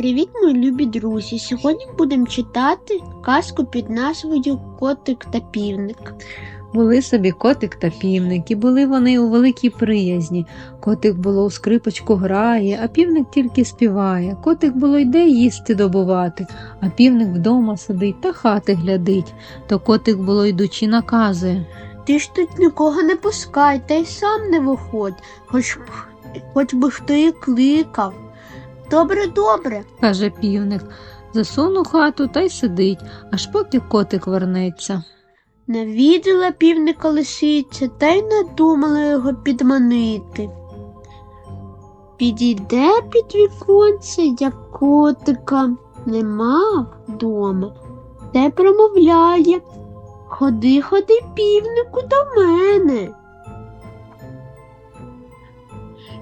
Привіт, мої любі друзі! Сьогодні будемо читати казку під назвою Котик та півник. Були собі котик та півник, і були вони у великій приязні. Котик було у скрипочку грає, а півник тільки співає. Котик було йде їсти добувати, а півник вдома сидить та хати глядить. То котик було йдучи наказує. Ти ж тут нікого не пускай, та й сам не виходь, хоч, хоч би хто і кликав. Добре, добре. каже півник. Засунув хату та й сидить, аж поки котик вернеться. Не віддала півника лисиця, та й не думала його підманити. Підійде під віконце, як котика нема вдома, й промовляє Ходи, ходи, півнику, до мене.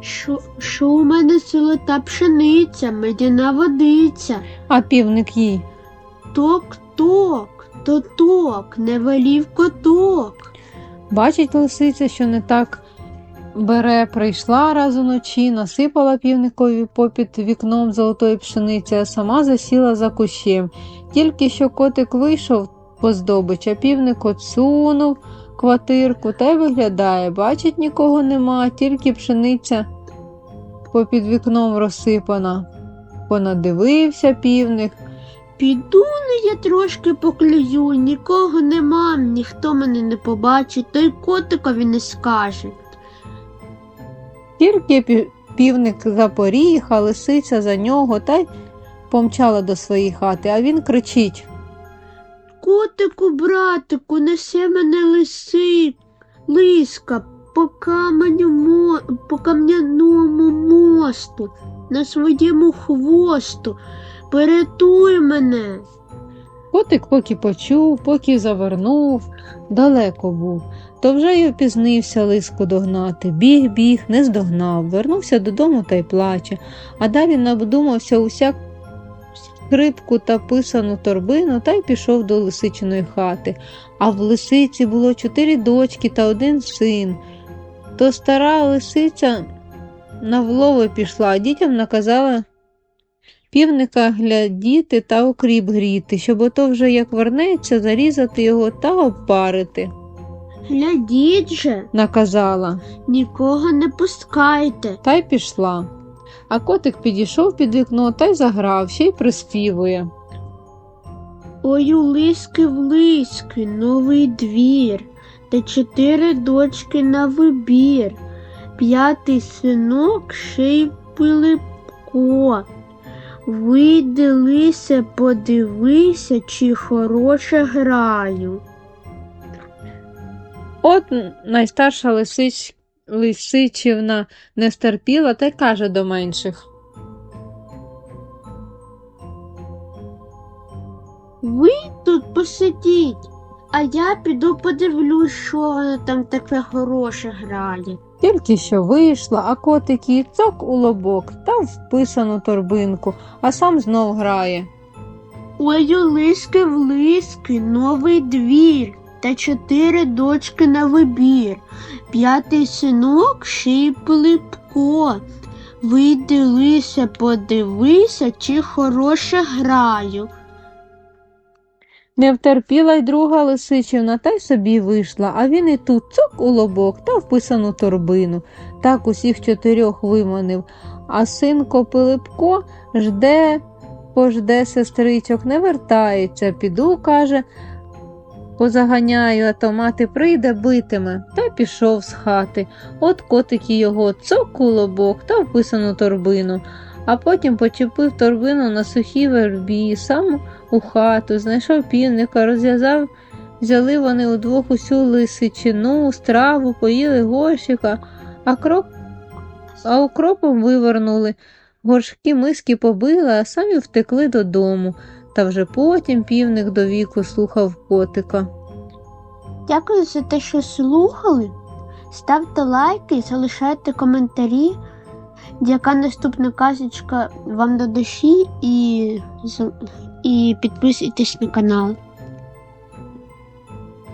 Що, що у мене золота пшениця, медяна водиця, А півник їй. ток-ток, тоток, не велів коток. Бачить лисиця, що не так бере, прийшла раз уночі, насипала півникові попід вікном золотої пшениці, а сама засіла за кущем. Тільки що котик вийшов по здобич, а півник отсунув квартирку та й виглядає. Бачить, нікого нема, тільки пшениця попід вікном розсипана. Понадивився півник, Піду ну я трошки поклюю, нікого нема, ніхто мене не побачить, то й котикові не скаже. Тільки півник запоріг, а лисиця за нього та й помчала до своєї хати, а він кричить. Котику, братику, несе мене лиси, лиска по каменю по кам'яному мосту, на своєму хвосту. Порятуй мене. Котик поки почув, поки завернув, далеко був. То вже й опізнився лиску догнати. Біг, біг, не здогнав, вернувся додому та й плаче, а далі надумався усяк скрипку та писану торбину та й пішов до лисичиної хати. А в лисиці було чотири дочки та один син. То стара лисиця на влови пішла, а дітям наказала півника глядіти та окріп гріти, щоб ото вже як вернеться, зарізати його та обпарити, Глядіть же, наказала, нікого не пускайте. та й пішла. А котик підійшов під вікно та й заграв, ще й приспівує. Ой, у лиски в лиски, новий двір, та чотири дочки на вибір, п'ятий синок ще й Пилипко. Вийди, подивися, чи хороше граю. От найстарша лисич... лисичівна не стерпіла та й каже до менших. Ви тут посидіть, а я піду подивлюсь, що воно там таке хороше грає. Тільки що вийшла, а котик їй цок у лобок та вписану торбинку, а сам знов грає. Ой, у лиски в лиски, новий двір, та чотири дочки на вибір, п'ятий синок ще й Пилипко. Вийди, лисе, подивися, чи хороше граю. Не втерпіла й друга лисичівна, та й собі вийшла, а він і тут цок у лобок та вписану торбину. Так усіх чотирьох виманив. А синко Пилипко жде, пожде сестричок, не вертається. Піду, каже, позаганяю, а то мати прийде, битиме. Та пішов з хати. От котик і його цок лобок та вписану торбину. А потім почепив торбину на сухій вербі, сам у хату, знайшов півника, розв'язав, взяли вони удвох усю лисичину, страву, поїли горщика, а, кроп... а укропом вивернули. Горшки миски побили, а самі втекли додому. Та вже потім півник до віку слухав котика. Дякую за те, що слухали. Ставте лайки, залишайте коментарі, яка наступна казочка вам до душі, і, і підписуйтесь на канал.